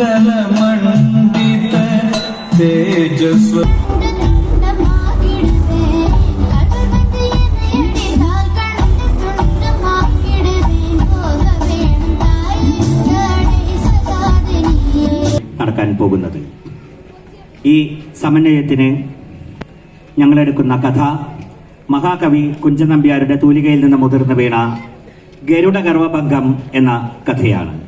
മണ്ഡലമണ്ഡിത തേജസ്വ നടക്കാൻ പോകുന്നത്. ഈ സമന്വയത്തിന് ഞങ്ങളെടുക്കുന്ന കഥ മഹാകവി കുഞ്ചൻ നമ്പ്യാരുടെ തൂലികയിൽ നിന്ന് മുതിർന്നു വീണ ഗരുഡഗർവഭംഗം എന്ന കഥയാണ്.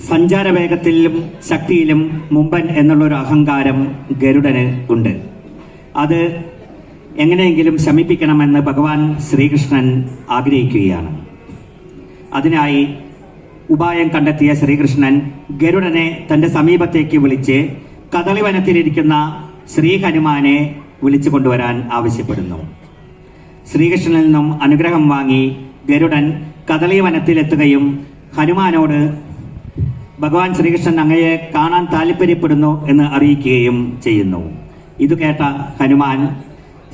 സഞ്ചാരവേഗത്തിലും ശക്തിയിലും മുമ്പൻ എന്നുള്ളൊരു അഹങ്കാരം ഗരുഡന് ഉണ്ട്. അത് എങ്ങനെയെങ്കിലും ശമിപ്പിക്കണമെന്ന് ഭഗവാൻ ശ്രീകൃഷ്ണൻ ആഗ്രഹിക്കുകയാണ്. അതിനായി ഉപായം കണ്ടെത്തിയ ശ്രീകൃഷ്ണൻ ഗരുഡനെ തന്റെ സമീപത്തേക്ക് വിളിച്ച് കദളിവനത്തിലിരിക്കുന്ന ശ്രീഹനുമാനെ വിളിച്ചു കൊണ്ടുവരാൻ ആവശ്യപ്പെടുന്നു. ശ്രീകൃഷ്ണനിൽ നിന്നും അനുഗ്രഹം വാങ്ങി ഗരുഡൻ കദളിവനത്തിലെത്തുകയും ഹനുമാനോട് ഭഗവാൻ ശ്രീകൃഷ്ണൻ അങ്ങയെ കാണാൻ താല്പര്യപ്പെടുന്നു എന്ന് അറിയിക്കുകയും ചെയ്യുന്നു. ഇത് കേട്ട ഹനുമാൻ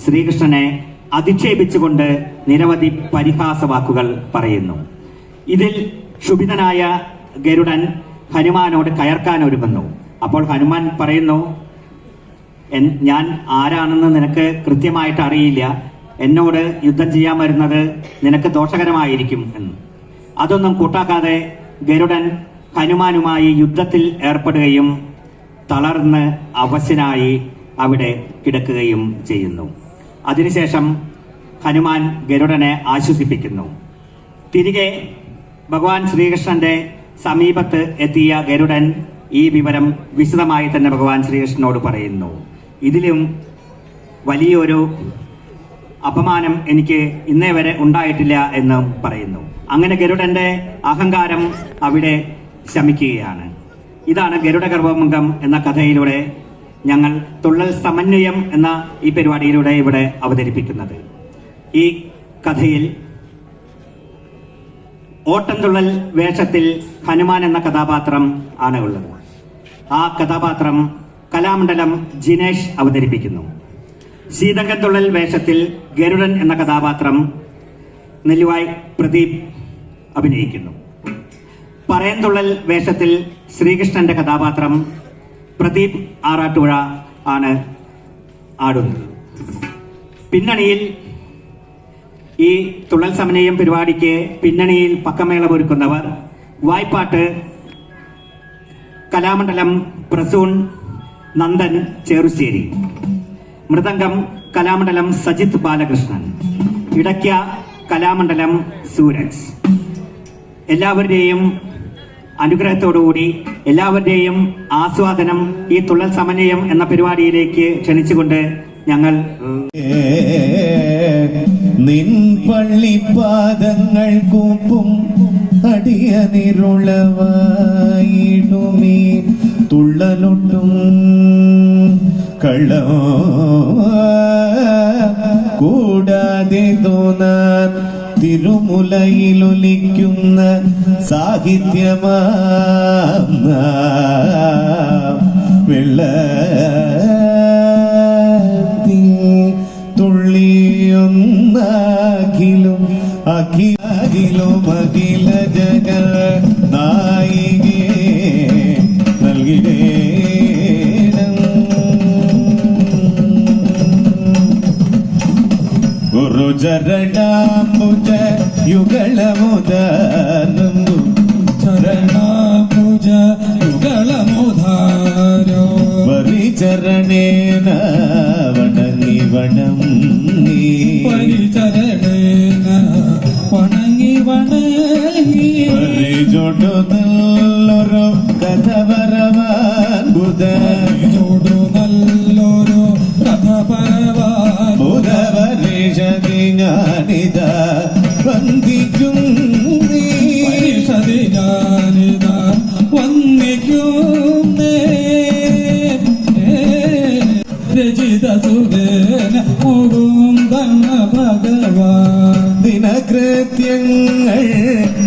ശ്രീകൃഷ്ണനെ അധിക്ഷേപിച്ചുകൊണ്ട് നിരവധി പരിഹാസവാക്കുകൾ പറയുന്നു. ഇതിൽ ക്ഷുഭിതനായ ഗരുഡൻ ഹനുമാനോട് കയർക്കാൻ ഒരുങ്ങുന്നു അപ്പോൾ ഹനുമാൻ പറയുന്നു ഞാൻ ആരാണെന്ന് നിനക്ക് കൃത്യമായിട്ട് അറിയില്ല. എന്നോട് യുദ്ധം ചെയ്യാൻ വരുന്നത് നിനക്ക് ദോഷകരമായിരിക്കും എന്ന്. അതൊന്നും കൂട്ടാക്കാതെ ഗരുഡൻ ഹനുമാനുമായി യുദ്ധത്തിൽ ഏർപ്പെടുകയും തളർന്ന് അവശനായി അവിടെ കിടക്കുകയും ചെയ്യുന്നു. അതിനുശേഷം ഹനുമാൻ ഗരുഡനെ ആശ്വസിപ്പിക്കുന്നു. തിരികെ ഭഗവാൻ ശ്രീകൃഷ്ണന്റെ സമീപത്ത് എത്തിയ ഗരുഡൻ ഈ വിവരം വിശദമായി തന്നെ ഭഗവാൻ ശ്രീകൃഷ്ണനോട് പറയുന്നു. ഇതിലും വലിയൊരു അപമാനം എനിക്ക് ഇന്നേ വരെ ഉണ്ടായിട്ടില്ല എന്ന് പറയുന്നു. അങ്ങനെ ഗരുഡന്റെ അഹങ്കാരം അവിടെ ശമിക്കുകയാണ്. ഇതാണ് ഗരുഡ ഗർഭമുഖം എന്ന കഥയിലൂടെ ഞങ്ങൾ തുള്ളൽ സമന്വയം എന്ന ഈ പരിപാടിയിലൂടെ ഇവിടെ അവതരിപ്പിക്കുന്നത്. ഈ കഥയിൽ ഓട്ടംതുള്ളൽ വേഷത്തിൽ ഹനുമാൻ എന്ന കഥാപാത്രം ആണ് ഉള്ളത്. ആ കഥാപാത്രം കലാമണ്ഡലം ജിനേഷ് അവതരിപ്പിക്കുന്നു. ശീതകത്തുള്ളൽ വേഷത്തിൽ ഗരുഡൻ എന്ന കഥാപാത്രം നെല്ലുവായ് പ്രദീപ് അഭിനയിക്കുന്നു. പറയന്തുള്ളൽ വേഷത്തിൽ ശ്രീകൃഷ്ണന്റെ കഥാപാത്രം പ്രദീപ് ആറാട്ടുപുഴ ആണ് ആടുന്നത്. പിന്നണിയിൽ ഈ തുള്ളൽ സമന്വയം പരിപാടിക്ക് പിന്നണിയിൽ പക്കമേളം ഒരുക്കുന്നവർ വായ്പാട്ട് കലാമണ്ഡലം പ്രസൂൺ നന്ദൻ ചേറുശ്ശേരി. മൃദംഗം കലാമണ്ഡലം സജിത് ബാലകൃഷ്ണൻ. ഇടയ്ക്ക കലാമണ്ഡലം സൂരജ്. എല്ലാവരുടെയും അനുഗ്രഹത്തോടുകൂടി എല്ലാവരുടെയും ആസ്വാദനം ഈ തുള്ളൽ സമന്വയം എന്ന പരിപാടിയിലേക്ക് ക്ഷണിച്ചുകൊണ്ട് ഞങ്ങൾ നിൻ പള്ളിപ്പാദങ്ങൾ കൂപ്പും അടിയനിരുളവായിടുമീ. തുള്ളലൊട്ടും കള്ളോ കൂടാതെ തോന്നാൻ തിരുമുലയിലൊലിക്കുന്ന സാഹിത്യമാ വെള്ളത്തിൽ തുള്ളിയൊന്നാകിലും അഖിലും അഖില ജഗ ഗുരുചരണാംബുജ യുഗളമുദാനന്ദു ചരണാഭുജ യുഗളമുധാരോ വരിചരണേന വണങ്ങി വണങ്ങി. പരിചരണേന വണങ്ങി വണങ്ങി. വരിചൊടു നല്ലൊരു സുരന മുകുന്ദൻ ഭഗവാൻ. ദിനകൃത്യങ്ങൾ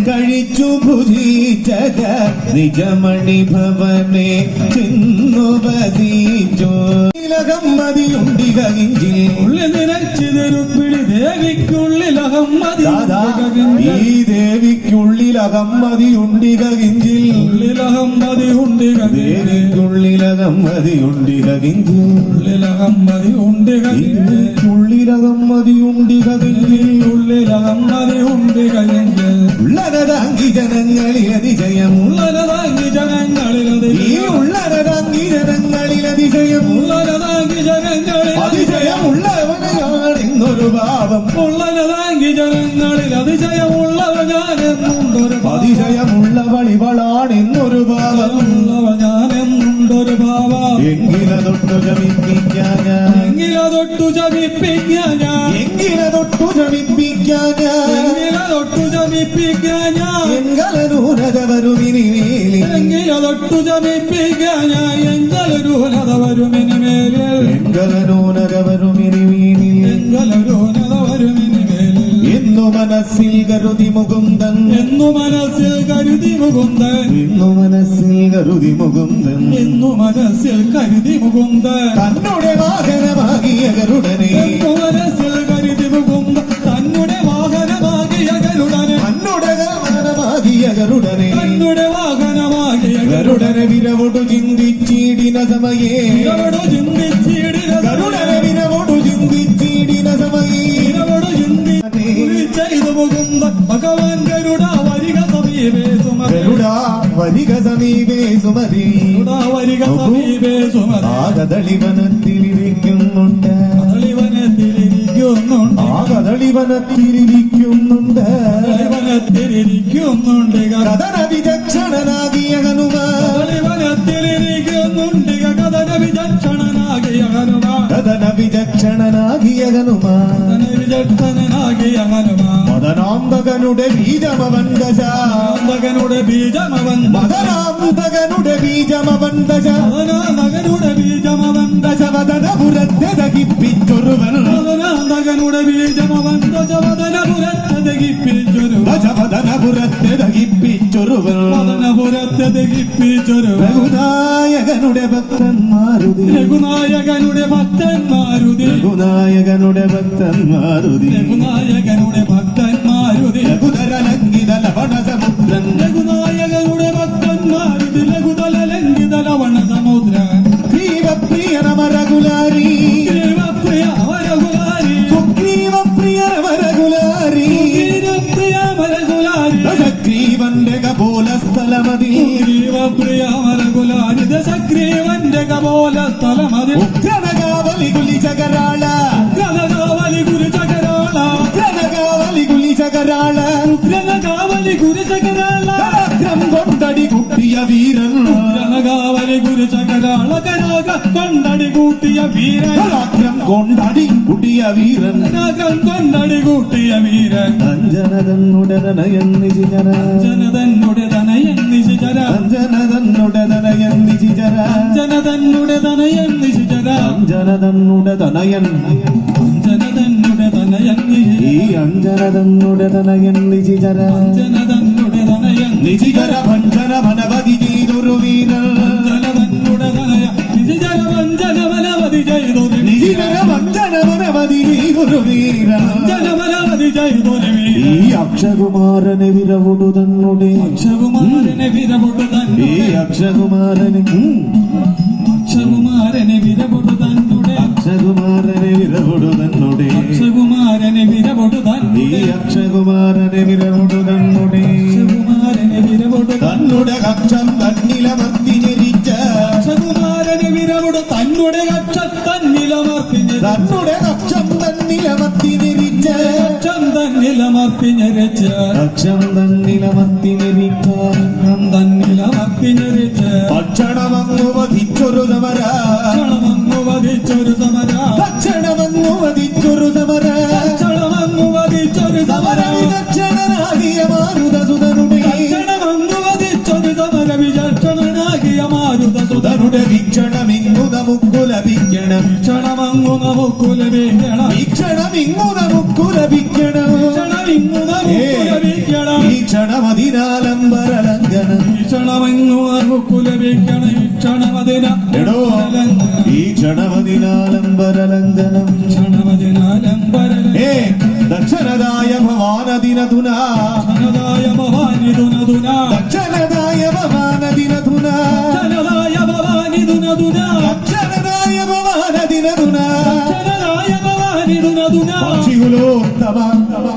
കഴിച്ചു ഭുജിച്ചത നിജമണി ഭവനെ ചിന്നു ഈ ദേവിക്കുള്ളിൽ അകമ്മതിയുണ്ടിക കിഞ്ചിൽ ദേവിക്കുള്ളിൽ അകമ്മതിയുണ്ടിക കിഞ്ചിൽ ഉള്ളിൽ അകമ്മതിയുണ്ടിക കിഞ്ചിൽ ഉണ്ട് കയ്യെങ്കിൽ ഉള്ളനതാങ്കി ജനങ്ങളിൽ അതിശയം ഉള്ളനതാങ്കി ജനങ്ങളിലത് ഈ ഉള്ളനതാങ്കി ജനങ്ങളിൽ അതിശയം ഉള്ളനതാങ്കി ജനങ്ങളിൽ അതിശയമുള്ളവനെയാണ് ഇന്നൊരു ഭാവം ഉള്ളനതാങ്കി ജനങ്ങളിൽ അതിശയമുള്ളവ ഞാനെന്നുണ്ടൊരു അതിശയമുള്ള വളിവളാണ് ഇന്നൊരു ഭാവം ഉള്ളവ ഞാനെന്നുണ്ടൊരു ഭാവ എങ്കിലതൊട്ടു ജമിപ്പിക്കാൻ ഞാൻ. എങ്കിലതൊട്ടു ജമിപ്പിക്കാൻ ഞാൻ. എങ്കിലതൊട്ടു ജമിപ്പിക്കാൻ ഞാൻ. എങ്കിലതൊട്ടു ജമിപ്പിക്കാൻ ഞാൻ. എങ്കലനൂനത വരുമിനി എങ്കിലതൊട്ടു ചമിപ്പിക്കാൻ ഞാൻ എങ്കലൊരൂനത വരുമിനി മേലിൽ എങ്കലനൂനത വരുമിനി വീണിൽ എങ്കലൊരൂനത വരുമിനി മേലിൽ എന്നു മനസ്സിൽ കരുതി മുകുന്ദൻ. എന്നു മനസ്സിൽ കരുതി മുകുന്ദൻ. എന്നു മനസ്സിൽ കരുതി മുകുന്ദൻ. എന്നു മനസ്സിൽ കരുതി മുകുന്ദൻ. തന്നുടെ വാഹനമാകിയ ഗരുഡനെ. എന്നു മനസ്സിൽ കരുതി മുകുന്ദൻ. തന്നെ വാഹനമാകിയ ഗരുഡനെ. തന്നുടെ വാഹനമാകിയ ഗരുഡനെ. തന്നെ വാഹനമാകിയ ഗരുഡൻ ഗരുഡനെ വിരവൊടു ചിന്തിച്ചിടിന സമയേ ഇരവടു ചിന്തിച്ചിടിന ഗരുഡനെ വിരവൊടു ചിന്തിച്ചിടിന സമയേ ഇരവടു ചിന്തി ചെയ്തു മുകുന്ദ ഭഗവാൻ ഗരുഡ വരിക സമീപേ സുമതി ഗരുഡ വരിക സമീപേ സുമതി ഗരുഡ വരിക സമീപേ സുമതി ആ കദളിവനത്തിലിരിക്കുന്നുണ്ട് കളിവനത്തിലിരിക്കുന്നുണ്ട് ആ കദളിവനത്തിലിരിക്കുന്നുണ്ട് കളിവനത്തിലിരിക്കുന്നുണ്ട് കഥന വിചക്ഷണനാകിയ ഹനുമാൻ. കളിവനത്തിലിരിക്കുന്നുണ്ട് കഥന വിചക്ഷണനാകിയ ഹനുമാ കഥന വിചക്ഷണനാകിയ ഹനുമാ വിചക്ഷണനാകിയ ഹനുമാ മദനാന്തകനുടെ ബീജമവൻ ദശ. ബീജമവൻ മദനാന്തകനുടെ ബീജമവൻ ദശ. മകനുടെ ബീജമവൻ ദശവദനപുരത്തെ ദഹിപ്പിച്ചൊരുവൻ മകനുടെ ബീജമവൻ ദശവദനപുരത്തെ ദഹിപ്പിച്ചൊരു ദശവദനപുരത്തെ ദഹിപ്പിച്ചൊരുവൻ വദനപുരത്തെ ദഹിപ്പിച്ചൊരു രഘുനായകനുടെ ഭക്തന്മാരുതി. രഘുനായകനുടെ ഭക്തന്മാരുതി. രഘുനായകനുടെ ഭക്തന്മാരുതി. രഘുനായകനുടെ ഭക്തന്മാരുതി. രഘുധരലംഘിത ലവണസമുദ്രൻ രഘുനായകനുടെ ഭക്തന്മാരുതി. ലഘുതല పోల స్థలమది రణగావలి గులి జగరాళ. రణగావలి గురి జగరాళ. రణగావలి గులి జగరాళ. రణగావలి గురి జగరాళ. కరాగ్రం కొండడి గుట్టియ వీరన్ రణగావలి గురి జగరాళ. కరాగ కొండ കൂട്ടിയ വീരൻ. പരാക്രം കൊണ്ടടി കൂട്ടിയ വീരൻ. കരാകം കൊണ്ടടി കൂട്ടിയ വീരൻ. അഞ്ജനതന്നുടനയൻ നിജിജര ജനതന്നുടെ തനയൻ നിശിചര അഞ്ജനതന്നുടനയൻ നിജിജര ജനതന്നുടെ തനയൻ നിശിചര അഞ്ജനതന്നുടനയൻ തനയൻ ഈ അഞ്ജനതന്നുടനയൻ നിജിജര ജനതന്നുടെ തനയൻ നിജിജര ഭഞ്ജന മനവധി ചെയ്തൊരു വീരൻ. വഞ്ചനമനവധി ചെയ്തൊരു നിജിജര ചെയ്തൊരു വീരൻ ഈ അക്ഷകുമാരനെ വിരവുടു തന്നുടെ. അക്ഷകുമാരനെ വിരപൊട്ടു ഈ തന്നെ അക്ഷകുമാരനെ ഉം. അക്ഷകുമാരനെ വിരവുടു തന്നെ അക്ഷകുമാരനെ വിരവുടു തന്നുടെ. അക്ഷകുമാരനെ വിരപൊട്ടു ഈ തന്നെ അക്ഷകുമാരനെ വിരവുടു തന്നുടെ. അക്ഷകുമാരനെ വിരവുടു തന്നെ കക്ഷം തന്നിലമർത്തി അക്ഷകുമാരനെ നമ്മുടെ നക്ഷത്തന്നിലമർപ്പിഞ്ഞ നമ്മുടെ നക്ഷത്തന്നിലമത്തി നിരിച്ച നക്ഷന്തന്നിലമർത്തി ഞരച്ച നക്ഷന്തന്നിലമത്തി നിരിച്ച നക്ഷന്തന്നിലമർത്തി ഞരച്ച ഭക്ഷണമെന്നു വധിച്ചൊരു സമര. ഭക്ഷണമെന്നു വധിച്ചൊരു സമര. ഭക്ഷണമെന്നു വധിച്ചൊരു സമര. ഭക്ഷണമെന്നു വധിച്ചൊരു സമര. വിദക്ഷണനാകിയ മാരുത സുതനുടെ ഭക്ഷണമെന്നു സമര. വിദക്ഷണനാകിയ ക്ഷണമങ്ങു നമുക്കു ലഭിക്കണം വീക്ഷണം ഇങ്ങു നമുക്കു ലഭിക്കണം ക്ഷണമിങ്ങു നമുക്കു ലഭിക്കണം ഈ ക്ഷണമതിനാലംബരലംഘനം ഈ ക്ഷണമിങ്ങു നമുക്കു ലഭിക്കണം ഈ ക്ഷണമതിന എടോ ഈ ക്ഷണമതിനാലംബരലംഘനം ക്ഷണമതിനാലംബരനായ ഏ ദക്ഷനതായ ഭവാനദിനധുന ഭവാനിതുനതുന ദക്ഷനതായ ഭവാനദിനധുന ക്ഷണതായ ഭവാനിതുനതുന ദക്ഷനതായ వినదునా జీవులో తవా తవా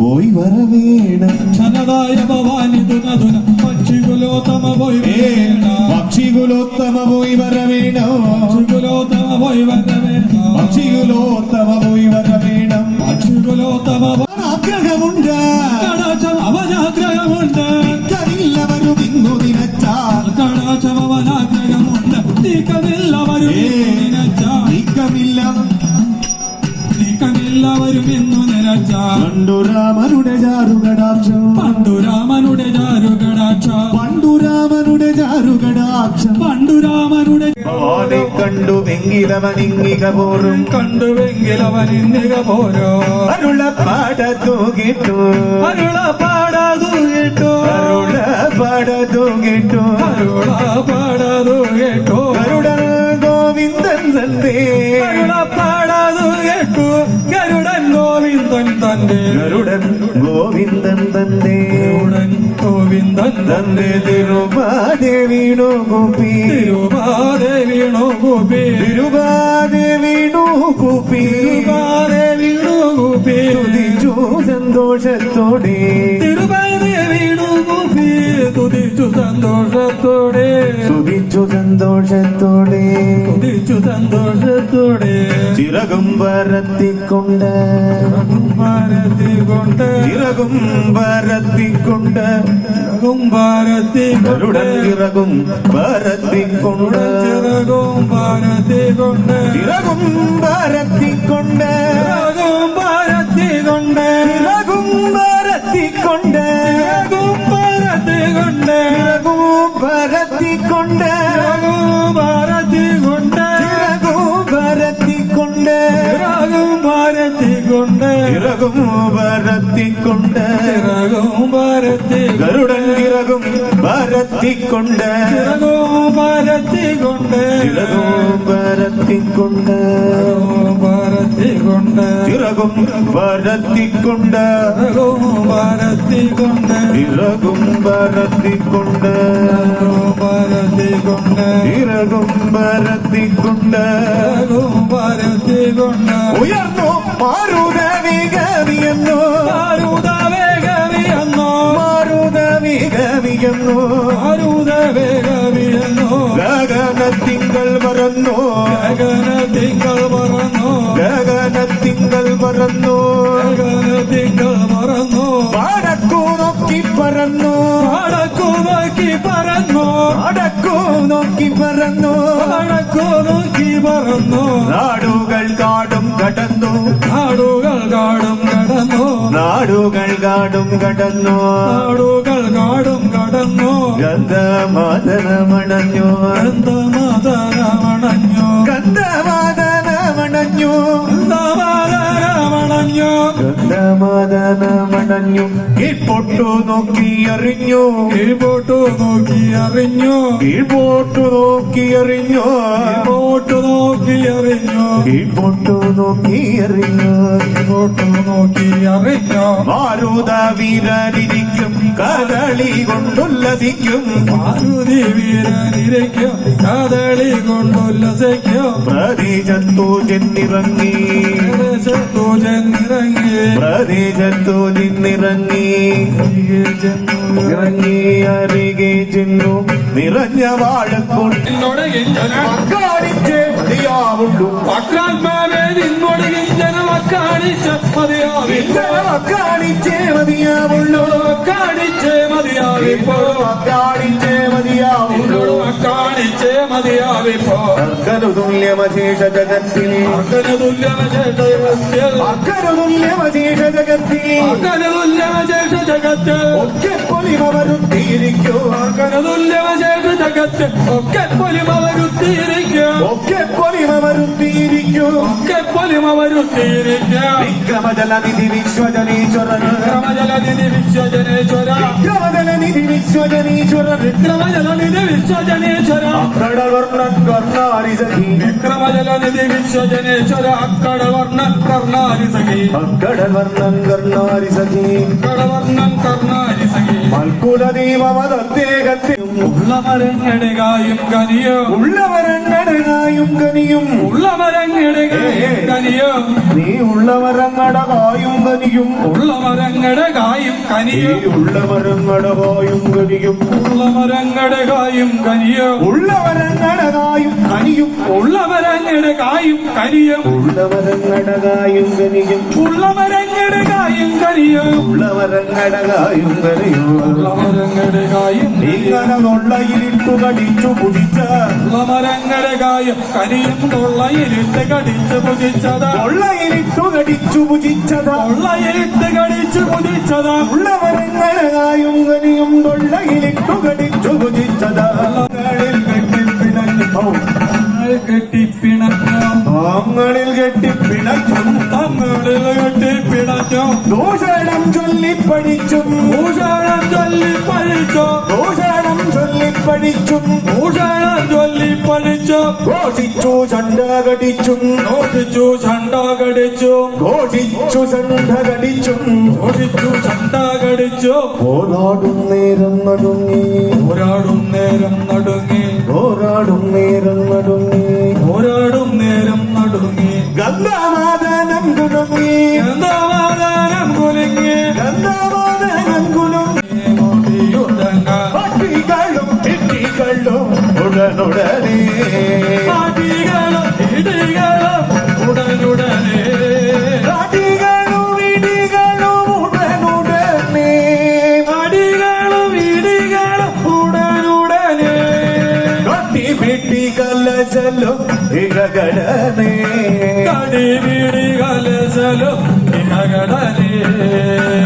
పోయి వరవేణ. ధనదాయ భవానిదునదున పక్షిగులోతమ పోయి వేణ పక్షిగులోత్తమ పోయి వరవేణ. పక్షిగులోతమ పోయి వరవేణ. పక్షిగులోత్తమ పోయి వరవేణ. పక్షిగులోతమ అగ్రహముండ. అవజాగ్రహముండ. പണ്ടുരാമനുടെ ചാരുകടാക്ഷം പണ്ടുരാമനുടെ ചാരുകടാക്ഷ പണ്ടുരാമനുടെ ചാരുകടാക്ഷം പണ്ടുരാമനുടെ ഭവാനെ കണ്ടു വെങ്കിലവനിങ്ങിക പോറും കണ്ടുവെങ്കിലവൻ ഇന്നിക പോരോ അരുളപ്പാടത്തു കേട്ടു അരുള പാടാതു കേട്ടോ അരുളപ്പാടത്തു കേട്ടു അരുള പാടാതു കേട്ടോ ഗരുഡൻ ഗോവിന്ദൻ തന്റെ അരുള പാടാതു കേട്ടു ഗരുഡൻ ഗോവിന്ദൻ തന്റെ ഗരുടൻ ഗോവിന്ദൻ തന്റെ ഗരുടൻ ഗോവിന്ദൻ തന്റെ തിരുപാതെ വീണു കുപ്പി തിരുപാതെ വീണു ഗോപി. തിരുപാതെ വീണു കുപ്പി തിരുപാതെ വീണു ഗോപി. തുതിച്ചു സന്തോഷത്തോടെ. ഗോപി തുതിച്ചു സന്തോഷത്തോടെ. തുതിച്ചു സന്തോഷത്തോടെ. തുതിച്ചു സന്തോഷത്തോടെ. ചിറകും പരത്തിക്കൊണ്ട് പരത്തിക്കൊണ്ട് കൊണ്ട് ചിറകും പരത്തിക്കൊണ്ട് ചിറകും പരത്തിക്കൊണ്ട് ചിറകും പരത്തിക്കൊണ്ട് ചിറകും പരത്തിക്കൊണ്ട് ചിറകും പരത്തിക്കൊണ്ട് ചിറകും പരത്തിക്കൊണ്ട് ചിറകും പരത്തിക്കൊണ്ട് ചിറകും ഭാരതി കൊണ്ട് ചിറകും പരത്തിക്കൊണ്ട് ചിറകും ഭാരതി കൊണ്ട് ചിറകും പരത്തിക്കൊണ്ട് ചിറകും ഭാരതി കൊണ്ട് ചിറകും പരത്തിക്കൊണ്ട് ചിറകും ഭാരതി ഗരുഡൻ ചിറകും പരത്തിക്കൊണ്ട് ചിറകും ഭാരതി കൊണ്ട് ഇറകും പരത്തിക്കൊണ്ട് ഭാരതി ഇറകും ചിറകും പരത്തിക്കൊണ്ട് ഇറകും പരത്തിക്കൊണ്ട് പരത്തിക്കൊണ്ട് ഉയർന്നു മാറുക വികവിയെന്നു മാറുത വികവിയെന്നു ആരുത വേഗവിയെന്നോ ഗഗനത്തിങ്കൾ പറന്നു ഗഗനത്തിങ്കൾ തിങ്കൾ പറന്നു ഗഗനത്തിങ്കൾ പറന്നു ഗഗന പറന്നു വടക്കു നോക്കി പറന്നു വടക്കു നോക്കി പറന്നു വടക്കു നോക്കി പറന്നു വടക്കു നോക്കി പറന്നു നാടുകൾ കാടും കടന്നു നാടുകൾ കാടും നാടുകൾ കാടും കടന്നു. നാടുകൾ കാടും കടന്നു. ഗന്ധമാതനമണഞ്ഞു ഗന്ധമാതരമണഞ്ഞു. ഗന്ധമാതനമണഞ്ഞു ഗന്ധമാതരമണഞ്ഞു ഗന്ധമാതനമണഞ്ഞു കീഴ്പൊട്ടു നോക്കി അറിഞ്ഞു. കീഴ്പോട്ടു നോക്കി അറിഞ്ഞു. കീഴ്പോട്ടു നോക്കി അറിഞ്ഞു. കീഴ്പോട്ടു നോക്കി അറിഞ്ഞു. കീഴ്പോട്ടു നോക്കി അറിഞ്ഞു. കീഴ്പോട്ടു നോക്കി അറിഞ്ഞു. മാരുത വീരനിരിക്കും കദളി കൊണ്ടുല്ലസിക്കും. മാരുതി വീരനിരിക്കും കദളി കൊണ്ടുല്ലസിക്കും. പ്രദേശത്തു ചെന്നിറങ്ങി പ്രദേശത്തു ചെന്നിറങ്ങി പ്രദേശത്തു നിന്നിറങ്ങി ഇറങ്ങി അരികെ ചെന്നു. നിറഞ്ഞ വാഴക്കൊണ്ട് കാണിച്ചേ മതിയാവുള്ളൂ. അക്രാത്മാവേ നിന്നോട് കിഞ്ചന കാണിച്ച മതിയാവില്ല കാണിച്ചേ മതിയാവുള്ളൂ. കാണിച്ചേ മതിയാവിപ്പോ കാണിച്ചേ മതിയാവുള്ളൂ. കാണിച്ചേ മതിയാവിപ്പോ അർക്കനു തുല്യമശേഷ ജഗത്തിൽ. അർക്കന തുല്യമശേഷ ജഗത്ത് ഒക്കെ പൊലിമവരുത്തിയിരിക്കൂ. അർക്കന തുല്യമശേഷ ജഗത്ത് ഒക്കെ പൊലിമ വരുത്തിയിരിക്കും ഒക്കെ പൊലിമ ഒക്കെ പൊലിമ വരുത്തിയിരിക്കാം വിക്രമജലനിധി വിശ്വജനീശ്വരന് വിക്രമജലനിധി വിശ്വജനേശ്വര വിക്രമജലനിധി വിശ്വജനീശ്വരൻ വിക്രമജലനിധി വിശ്വജനേശ്വര കടവർണ്ണൻ കർണാരിസഖി വിക്രമജലനിധി വിശ്വജനേശ്വര അക്കടവർണ്ണൻ കർണാരിസഖി കടവർണ്ണൻ കർണാരിസഖി അക്കടവർണ്ണൻ കർണാരിസഖി മൽക്കുലദീപമതദ്ദേഹത്തിൽ ഉള്ളമരങ്ങളുടെ കായും കനിയും ഉള്ളവരങ്ങടകായും കനിയും ഉള്ളമരങ്ങളുടെ കായും കനിയും നീ ഉള്ളവരങ്ങടകായും കനിയും ഉള്ളമരങ്ങളുടെ കായും കനിയും കനിയും ഉള്ളവരങ്ങടകായും കനിയും ഉള്ളവരങ്ങട കായും കനിയും ഉള്ളവരങ്ങടകായും കനിയും ഉള്ളവരങ്ങട കായും കനിയും ഉള്ളവരങ്ങടകായും കനിയും ഉള്ളവരങ്ങട കായും കനിയും ഉള്ളവരങ്ങടകായും കനിയും ഉള്ളമരങ്ങളുടെ കായും നീ കനതൊള്ളയിലിട്ടു കടിച്ചു കുടിച്ച ഉള്ളമരങ്ങട കായും കനിയും തൊള്ളയിലിട്ട് കടിച്ചു പുതിച്ചതാ തൊള്ളയിലിട്ടു കടിച്ചു പുതിച്ചതാ തൊള്ളയിലിട്ട് കടിച്ചു പുതിച്ചതാ ഉള്ളവരങ്ങടകായും കനിയും തൊള്ളയിലിട്ടു കടിച്ചു പുതിച്ചതാ തങ്ങളിൽ കെട്ടി പിണക്കും തമിഴിൽ കെട്ടി പിണക്കും ദൂഷണം ചൊല്ലി പഠിച്ചും. ഭൂഷണം ചൊല്ലി പഠിച്ചോ. ദൂഷണം ചൊല്ലി പഠിച്ചും. ഭൂഷണം ചൊല്ലി പഠിച്ചോ. ഘോഷിച്ചു ചണ്ട കടിച്ചും ഘോഷിച്ചു ചണ്ട കടിച്ചു ഘോഷിച്ചു ചണ്ട കടിച്ചും ഓടിച്ചു ചണ്ട കടിച്ചു പോരാടും നേരം നടുങ്ങി. പോരാടും നേരം നടുങ്ങി. പോരാടും ഇകകടനെ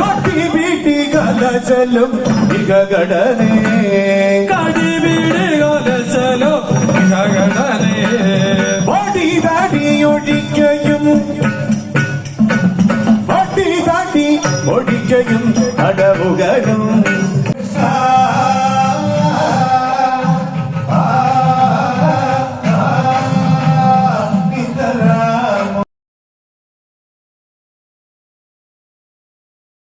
കടിപിടി കലചലും ഇകകടനെ കടിപിടി കലസലും ഇഹകടനെ വടി തടി ഒഴിക്കയും വടി തടി ഒഴിക്കയും അടവുകളും